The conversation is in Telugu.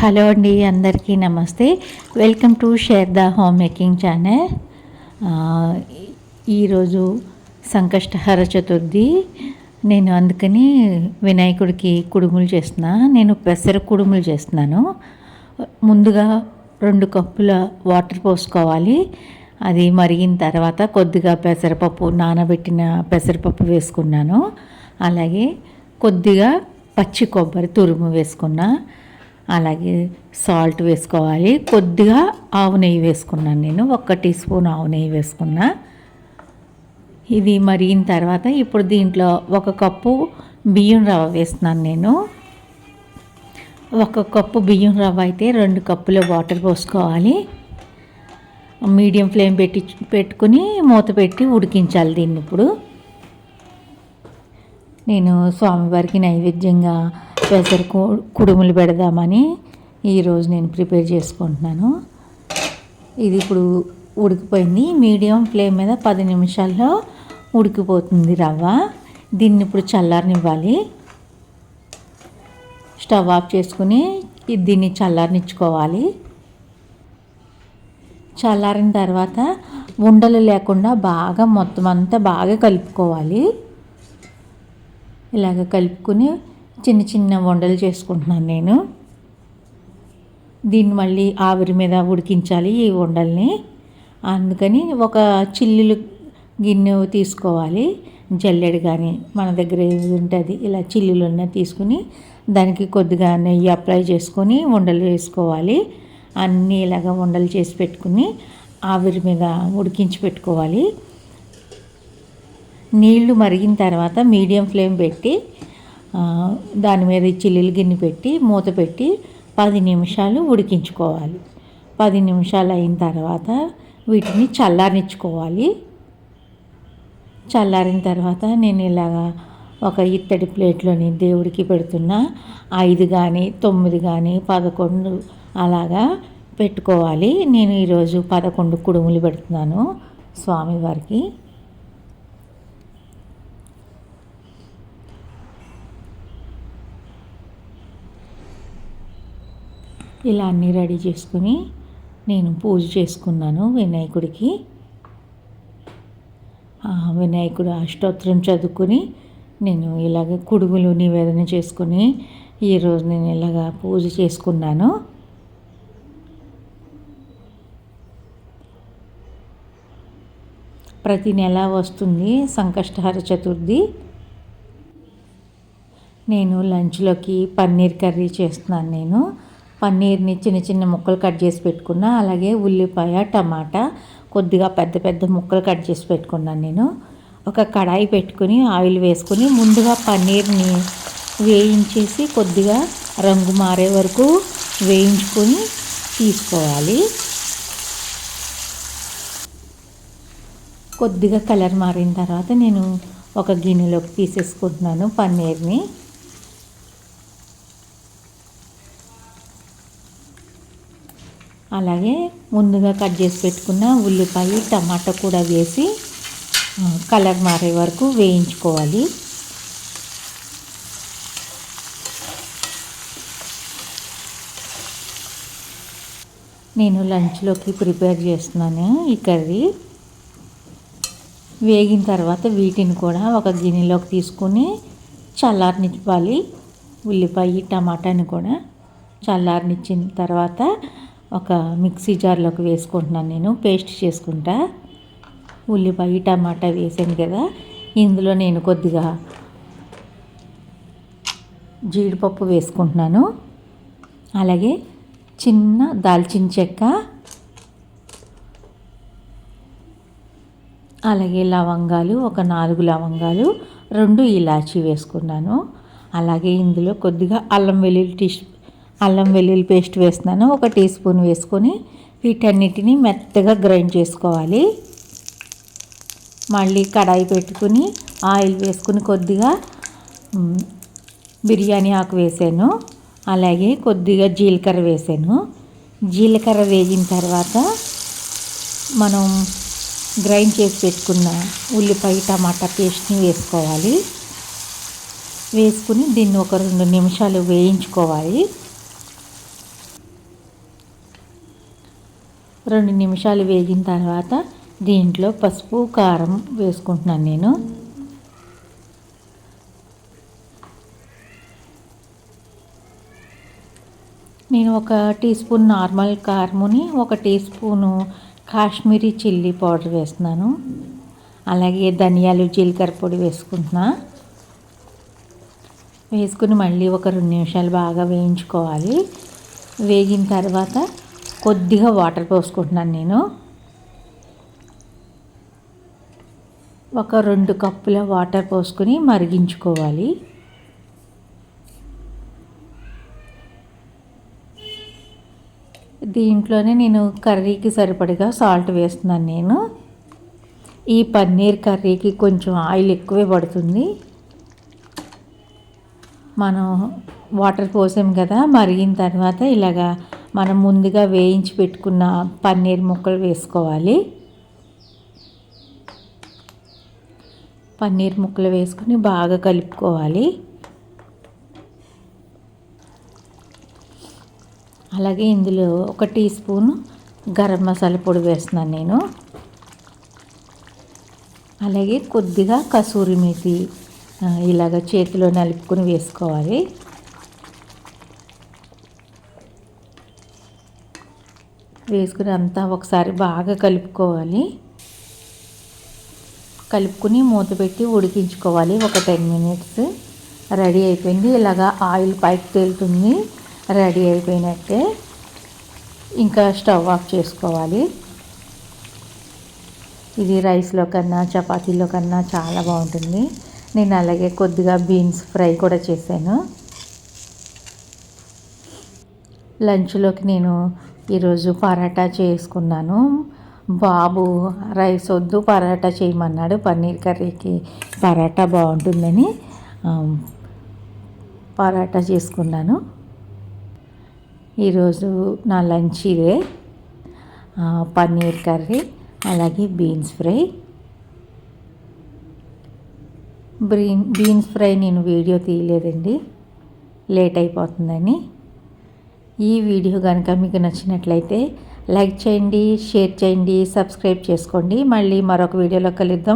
హలో అండి అందరికీ నమస్తే. Welcome to share the home making channel ఈరోజు సంకష్టహర చతుర్థి. నేను అందుకని వినాయకుడికి కుడుములు చేస్తున్నా. నేను పెసర కుడుములు చేస్తున్నాను. ముందుగా రెండు కప్పుల వాటర్ పోసుకోవాలి. అది మరిగిన తర్వాత కొద్దిగా పెసరపప్పు నానబెట్టిన పెసరపప్పు వేసుకున్నాను. అలాగే కొద్దిగా పచ్చి కొబ్బరి తురుము వేసుకున్నా. అలాగే సాల్ట్ వేసుకోవాలి. కొద్దిగా ఆవు నెయ్యి వేసుకున్నాను నేను. ఒక టీ స్పూన్ ఆవు నెయ్యి వేసుకున్నా. ఇది మరిగిన తర్వాత ఇప్పుడు దీంట్లో ఒక కప్పు బియ్యం రవ్వ వేస్తున్నాను నేను. ఒక కప్పు బియ్యం రవ్వ అయితే రెండు కప్పుల వాటర్ పోసుకోవాలి. మీడియం ఫ్లేమ్ పెట్టి పెట్టుకుని మూత పెట్టి ఉడికించాలి దీన్ని ఇప్పుడు. నేను స్వామివారికి నైవేద్యంగా పెసర కుడుములు పెడదామని ఈరోజు నేను ప్రిపేర్ చేసుకుంటున్నాను. ఇది ఇప్పుడు ఉడికిపోయింది. మీడియం ఫ్లేమ్ మీద పది నిమిషాల్లో ఉడికిపోతుంది రవ్వ. దీన్ని ఇప్పుడు చల్లారనివ్వాలి. స్టవ్ ఆఫ్ చేసుకుని దీన్ని చల్లారనిచ్చుకోవాలి. చల్లారిన తర్వాత ఉండలు లేకుండా బాగా మొత్తం అంతా బాగా కలుపుకోవాలి. ఇలాగ కలుపుకుని చిన్న చిన్న వండలు చేసుకుంటున్నాను నేను. దీన్ని మళ్ళీ ఆవిరి మీద ఉడికించాలి ఈ వండల్ని. అందుకని ఒక చిల్లులు గిన్నె తీసుకోవాలి. జల్లెడు కానీ మన దగ్గర ఏది ఉంటుంది ఇలా చిల్లులు ఉన్న తీసుకుని దానికి కొద్దిగా నెయ్యి అప్లై చేసుకొని వండలు వేసుకోవాలి. అన్నీ ఇలాగ వండలు చేసి పెట్టుకుని ఆవిరి మీద ఉడికించి పెట్టుకోవాలి. నీళ్ళు మరిగిన తర్వాత మీడియం ఫ్లేమ్ పెట్టి దాని మీద చిల్లిలు గిన్నె పెట్టి మూత పెట్టి పది నిమిషాలు ఉడికించుకోవాలి. పది నిమిషాలు అయిన తర్వాత వీటిని చల్లారించుకోవాలి. చల్లారిన తర్వాత నేను ఇలాగా ఒక ఇత్తడి ప్లేట్లోని దేవుడికి పెడుతున్న ఐదు కానీ తొమ్మిది కానీ పదకొండు అలాగా పెట్టుకోవాలి. నేను ఈరోజు పదకొండు కుడుములు పెడుతున్నాను స్వామివారికి. ఇలా అన్నీ రెడీ చేసుకుని నేను పూజ చేసుకున్నాను వినాయకుడికి. వినాయకుడు అష్టోత్తరం చదువుకుని నేను ఇలాగ కుడుగులు నివేదన చేసుకుని ఈరోజు నేను ఇలాగ పూజ చేసుకున్నాను. ప్రతి నెల వస్తుంది సంకష్టహర చతుర్థి. నేను లంచ్లోకి పన్నీర్ కర్రీ చేస్తున్నాను నేను. పన్నీర్ని చిన్న చిన్న ముక్కలు కట్ చేసి పెట్టుకున్నా అలాగే ఉల్లిపాయ టమాటా కొద్దిగా పెద్ద పెద్ద ముక్కలు కట్ చేసి పెట్టుకున్నాను నేను. ఒక కడాయి పెట్టుకుని ఆయిల్ వేసుకొని ముందుగా పన్నీర్ని వేయించేసి కొద్దిగా రంగు మారే వరకు వేయించుకొని తీసుకోవాలి. కొద్దిగా కలర్ మారిన తర్వాత నేను ఒక గిన్నెలోకి తీసేసుకుంటున్నాను పన్నీర్ని. అలాగే ముందుగా కట్ చేసి పెట్టుకున్న ఉల్లిపాయ టమాటా కూడా వేసి కలర్ మారే వరకు వేయించుకోవాలి. నేను లంచ్లోకి ప్రిపేర్ చేస్తున్నాను ఈ కర్రీ. వేగిన తర్వాత వీటిని కూడా ఒక గిన్నెలోకి తీసుకుని చల్లారనివ్వాలి. ఉల్లిపాయ టమాటాని కూడా చల్లారనిచ్చిన తర్వాత ఒక మిక్సీ జార్లోకి వేసుకుంటున్నాను నేను పేస్ట్ చేసుకుంటా. ఉల్లిపాయ టమాటా వేసాను కదా ఇందులో నేను కొద్దిగా జీడిపప్పు వేసుకుంటున్నాను. అలాగే చిన్న దాల్చిన చెక్క అలాగే లవంగాలు ఒక నాలుగు లవంగాలు రెండు ఇలాచీ వేసుకున్నాను. అలాగే ఇందులో కొద్దిగా అల్లం వెల్లుల్లి టీ అల్లం వెల్లుల్లి పేస్ట్ వేస్తున్నాను. ఒక టీ స్పూన్ వేసుకొని వీటన్నిటిని మెత్తగా గ్రైండ్ చేసుకోవాలి. మళ్ళీ కడాయి పెట్టుకుని ఆయిల్ వేసుకుని కొద్దిగా బిర్యానీ ఆకు వేసాను. అలాగే కొద్దిగా జీలకర్ర వేసాను. జీలకర్ర వేగిన తర్వాత మనం గ్రైండ్ చేసి పెట్టుకున్న ఉల్లిపాయ టమాటా పేస్ట్ని వేసుకోవాలి. వేసుకుని దీన్ని ఒక రెండు నిమిషాలు వేయించుకోవాలి. రెండు నిమిషాలు వేగిన తర్వాత దీంట్లో పసుపు కారం వేసుకుంటున్నాను నేను. నేను ఒక టీ స్పూన్ నార్మల్ కారముని ఒక teaspoon Kashmiri chilli powder వేస్తున్నాను. అలాగే ధనియాలు జీలకర్ర పొడి వేసుకుంటున్నా. వేసుకుని మళ్ళీ ఒక రెండు నిమిషాలు బాగా వేయించుకోవాలి. వేగిన తర్వాత కొద్దిగా వాటర్ పోసుకుంటున్నాను నేను. ఒక రెండు కప్పుల వాటర్ పోసుకొని మరిగించుకోవాలి. దీంట్లోనే నేను కర్రీకి సరిపడిగా సాల్ట్ వేస్తున్నాను నేను. ఈ పన్నీర్ కర్రీకి కొంచెం ఆయిల్ ఎక్కువే పడుతుంది. మనం వాటర్ పోసాం కదా మరిగిన తర్వాత ఇలాగా మనం ముందుగా వేయించి పెట్టుకున్న పన్నీర్ ముక్కలు వేసుకోవాలి. పన్నీర్ ముక్కలు వేసుకొని బాగా కలుపుకోవాలి. అలాగే ఇందులో ఒక టీ స్పూన్ గరం మసాలా పొడి వేస్తున్నాను నేను. అలాగే కొద్దిగా కసూరి మేతి ఇలాగ చేతిలో నలుపుకొని వేసుకోవాలి. వేసుకుని అంతా ఒకసారి బాగా కలుపుకోవాలి. కలుపుకుని మూత పెట్టి ఉడికించుకోవాలి. ఒక టెన్ మినిట్స్. రెడీ అయిపోయింది. ఇలాగా ఆయిల్ పైకి తేలుతుంది. రెడీ అయిపోయినట్టే ఇంకా స్టవ్ ఆఫ్ చేసుకోవాలి. ఇది రైస్లో కన్నా చపాతీలో కన్నా చాలా బాగుంటుంది. నేను అలాగే కొద్దిగా బీన్స్ ఫ్రై కూడా చేశాను. లంచ్లోకి నేను ఈరోజు పరాటా చేసుకున్నాను. బాబు రైస్ వద్దు పరాటా చేయమన్నాడు. పన్నీర్ కర్రీకి పరాటా బాగుంటుందని పరాటా చేసుకున్నాను. ఈరోజు నా లంచ్ ఇదే. పన్నీర్ కర్రీ అలాగే బీన్స్ ఫ్రై. బ్రీన్ బీన్స్ ఫ్రై నేను వీడియో తీయలేదండి. లేట్ అయిపోతుందని. ఈ వీడియో కనుక మీకు నచ్చినట్లయితే లైక్ చేయండి షేర్ చేయండి సబ్స్క్రైబ్ చేసుకోండి. మళ్ళీ మరొక వీడియోలో కలుద్దాం.